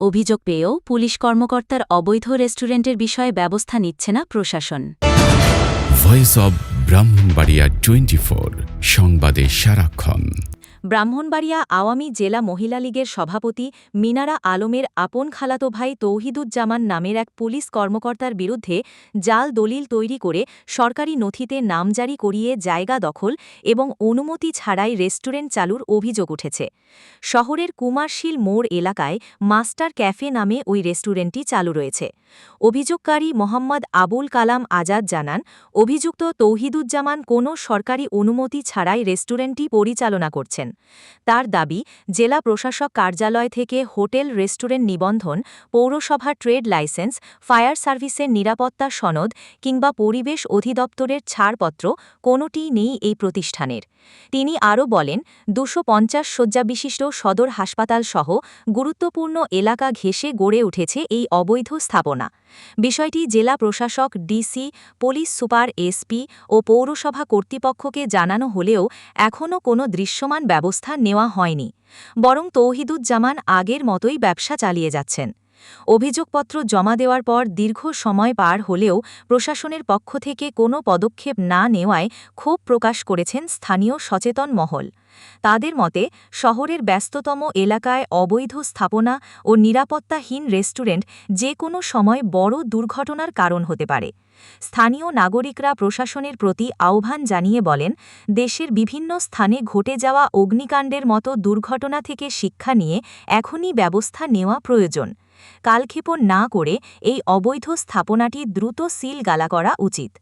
অভিযোগ পেয়েও পুলিশ কর্মকর্তার অবৈধ রেস্টুরেন্টের বিষয়ে ব্যবস্থা নিচ্ছে না প্রশাসন। ভয়েস অব ব্রাহ্মণবাড়িয়া টোয়েন্টি সংবাদে সারাক্ষণ। ব্রাহ্মণবাড়িয়া আওয়ামী জেলা মহিলা লীগের সভাপতি মিনারা আলমের আপন খালাতো ভাই তৌহিদুজ্জামান নামের এক পুলিশ কর্মকর্তার বিরুদ্ধে জাল দলিল তৈরি করে সরকারি নথিতে নাম জারি করিয়ে জায়গা দখল এবং অনুমতি ছাড়াই রেস্টুরেন্ট চালুর অভিযোগ উঠেছে। শহরের কুমারশীল মোড় এলাকায় মাস্টার ক্যাফে নামে ওই রেস্টুরেন্টটি চালু রয়েছে। অভিযোগকারী মোহাম্মদ আবুল কালাম আজাদ জানান, অভিযুক্ত তৌহিদুজ্জামান কোনো সরকারি অনুমতি ছাড়াই রেস্টুরেন্টটি পরিচালনা করছেন। তার দাবি, জেলা প্রশাসক কার্যালয় থেকে হোটেল রেস্টুরেন্ট নিবন্ধন, পৌরসভা ট্রেড লাইসেন্স, ফায়ার সার্ভিসের নিরাপত্তা সনদ কিংবা পরিবেশ অধিদপ্তরের ছাড়পত্র কোনোটিই নেই এই প্রতিষ্ঠানের। তিনি আরও বলেন, দুশো পঞ্চাশ শয্যাবিশিষ্ট সদর হাসপাতাল সহ গুরুত্বপূর্ণ এলাকা ঘেঁষে গড়ে উঠেছে এই অবৈধ স্থাপনা। বিষয়টি জেলা প্রশাসক, ডিসি, পুলিশ সুপার, এসপি ও পৌরসভা কর্তৃপক্ষকে জানানো হলেও এখনও কোনো দৃশ্যমান ব্যবস্থা নেওয়া হয়নি বরং তৌহিদুজ্জামান আগের মতোই ব্যবসা চালিয়ে যাচ্ছেন। অভিযোগপত্র জমা দেওয়ার পর দীর্ঘ সময় পার হলেও প্রশাসনের পক্ষ থেকে কোনো পদক্ষেপ না নেওয়ায় ক্ষোভ প্রকাশ করেছেন স্থানীয় সচেতন মহল। তাদের মতে, শহরের ব্যস্ততম এলাকায় অবৈধ স্থাপনা ও নিরাপত্তাহীন রেস্টুরেন্ট যে কোনো সময় বড় দুর্ঘটনার কারণ হতে পারে। স্থানীয় নাগরিকরা প্রশাসনের প্রতি আহ্বান জানিয়ে বলেন, দেশের বিভিন্ন স্থানে ঘটে যাওয়া অগ্নিকাণ্ডের মতো দুর্ঘটনা থেকে শিক্ষা নিয়ে এখনই ব্যবস্থা নেওয়া প্রয়োজন। কালক্ষেপণ না করে এই অবৈধ স্থাপনাটি দ্রুত সিল গালা করা উচিত।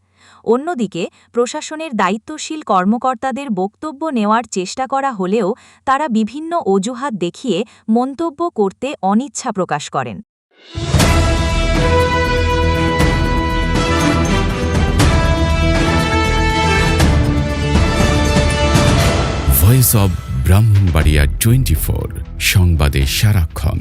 অন্যদিকে, প্রশাসনের দায়িত্বশীল কর্মকর্তাদের বক্তব্য নেওয়ার চেষ্টা করা হলেও তারা বিভিন্ন অজুহাত দেখিয়ে মন্তব্য করতে অনিচ্ছা প্রকাশ করেন। Voice of Brahmanbaria twenty four, সংবাদে সারাক্ষণ।